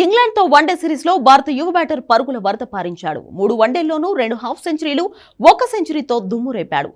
ఇంగ్లాండ్తో one day సిరీస్లో భారత యువ బ్యాటర్ పరుగుల వరద పారించాడు. మూడు వన్డేల్లోనూ రెండు హాఫ్ సెంచరీలు ఒక సెంచరీతో దుమ్ము రేపాడు.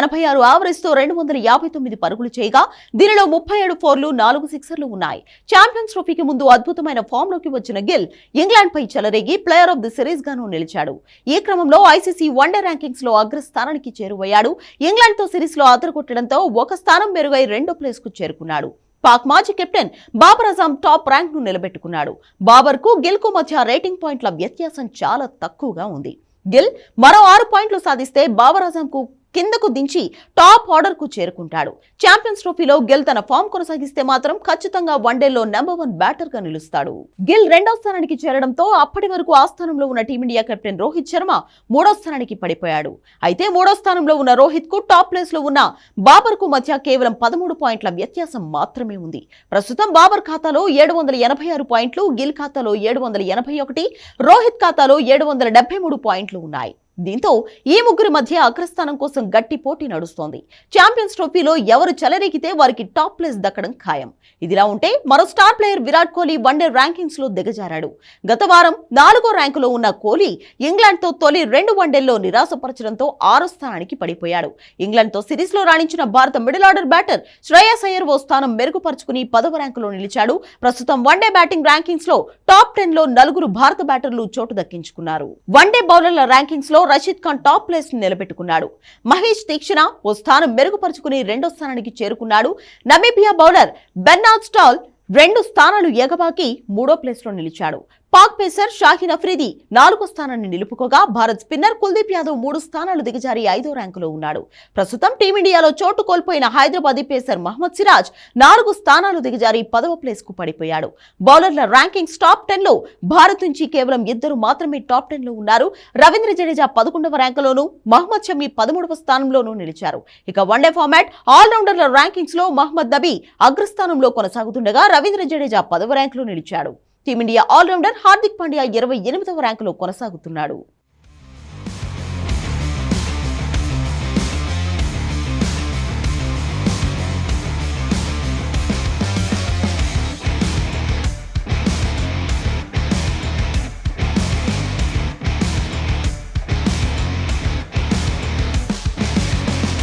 ఎనభై ఆరు ఆవరేజ్తో రెండు వందల యాభై తొమ్మిది పరుగులు చేయగా దీనిలో ముప్పై ఏడు ఫోర్లు నాలుగు సిక్సర్లు ఉన్నాయి. ఛాంపియన్స్ ట్రోఫీకి ముందు అద్భుతమైన ఫామ్లోకి వచ్చిన గిల్ ఇంగ్లాండ్పై చెలరేగి ప్లేయర్ ఆఫ్ ది సిరీస్గానూ నిలిచాడు. ఈ క్రమంలో ఐసీసీ వన్డే ర్యాంకింగ్స్లో అగ్రస్థానానికి చేరువయ్యాడు. ఇంగ్లాండ్తో సిరీస్లో అదరగొట్టడంతో ఒక స్థానం మెరుగై రెండో ప్లేస్కు చేరుకున్నాడు. పాక్ మాజీ కెప్టెన్ బాబర్ అజాం టాప్ ర్యాంక్ను నిలబెట్టుకున్నాడు. బాబర్కు గిల్కు మధ్య రేటింగ్ పాయింట్ల వ్యత్యాసం చాలా తక్కువగా ఉంది. గిల్ మరో ఆరు పాయింట్లు సాధిస్తే బాబర్ అజాం కు కిందకు దించి టాప్ ఆర్డర్కు చేరుకుంటాడు. ఛాంపియన్స్ ట్రోఫీలో గిల్ తన ఫామ్ కొనసాగిస్తే మాత్రం ఖచ్చితంగా వన్డేలో నెంబర్ వన్ బ్యాటర్గా నిలుస్తాడు. గిల్ రెండో స్థానానికి చేరడంతో అప్పటి వరకు ఆ స్థానంలో ఉన్న టీమిండియా కెప్టెన్ రోహిత్ శర్మ మూడో స్థానానికి పడిపోయాడు. అయితే మూడో స్థానంలో ఉన్న రోహిత్కు టాప్ ప్లేస్లో ఉన్న బాబర్కు మధ్య కేవలం పదమూడు పాయింట్ల వ్యత్యాసం మాత్రమే ఉంది. ప్రస్తుతం బాబర్ ఖాతాలో ఏడు వందల ఎనభై ఆరు పాయింట్లు గిల్ ఖాతాలో ఏడు వందల ఎనభై ఒకటి రోహిత్ ఖాతాలో ఏడు వందల డెబ్బై మూడు పాయింట్లు ఉన్నాయి. దీంతో ఈ ముగ్గురి మధ్య అగ్రస్థానం కోసం గట్టి పోటీ నడుస్తోంది. ఛాంపియన్స్ ట్రోఫీలో ఎవరు చెలరేగితే వారికి టాప్ ప్లేస్ దక్కడం ఖాయం. ఇదిలా ఉంటే మరో star player Virat Kohli one day ర్యాంకింగ్స్లో దిగజారాడు. గత వారం నాలుగో ర్యాంకులో ఉన్న కోహ్లీ ఇంగ్లాండ్తో తొలి రెండు వన్డేల్లో నిరాశపరచడంతో ఆరో స్థానానికి పడిపోయాడు. ఇంగ్లాండ్తో సిరీస్లో రాణించిన భారత middle order batter Shreyas Iyer ఓ స్థానం మెరుగుపరుచుకుని పదవ ర్యాంకులో నిలిచాడు. ప్రస్తుతం వన్డే బ్యాటింగ్ ర్యాంకింగ్స్లో టాప్ టెన్లో నలుగురు భారత బ్యాటర్లు చోటు దక్కించుకున్నారు. వన్డే బౌలర్ల ర్యాంకింగ్స్లో రషీద్ ఖాన్ టాప్ ప్లేస్ని నిలబెట్టుకున్నాడు. మహేష్ తీక్షణ ఓ స్థానం మెరుగుపరుచుకుని రెండో స్థానానికి చేరుకున్నాడు. నమీబియా బౌలర్ బెన్నాడ్ స్టాల్ రెండు స్థానాలు ఎగబాకి మూడో ప్లేస్లో నిలిచాడు. పాక్ పేసర్ షాహిన్ అఫ్రీది నాలుగో స్థానాన్ని నిలుపుకోగా భారత్ స్పిన్నర్ కుల్దీప్ యాదవ్ మూడు స్థానాలు దిగజారి ఐదో ర్యాంకులో ఉన్నాడు. ప్రస్తుతం టీమిండియాలో చోటు కోల్పోయిన హైదరాబాదీ పేసర్ మహమ్మద్ సిరాజ్ నాలుగు స్థానాలు దిగజారి పదవ ప్లేస్కు పడిపోయాడు. బౌలర్ల ర్యాంకింగ్స్ టాప్ టెన్లో భారత్ నుంచి కేవలం ఇద్దరు మాత్రమే టాప్ టెన్లో ఉన్నారు. రవీంద్ర జడేజా పదకొండవ ర్యాంకులోనూ మహమ్మద్ షమీ పదమూడవ స్థానంలోనూ నిలిచారు. ఇక వన్డే ఫార్మాట్ ఆల్రౌండర్ల ర్యాంకింగ్స్లో మహమ్మద్ నబీ అగ్రస్థానంలో కొనసాగుతుండగా రవీంద్ర జడేజా పదవ ర్యాంకులో నిలిచాడు. టీమిండియా ఆల్రౌండర్ హార్దిక్ పాండ్యా ఇరవై ఎనిమిదవ ర్యాంకులో కొనసాగుతున్నాడు.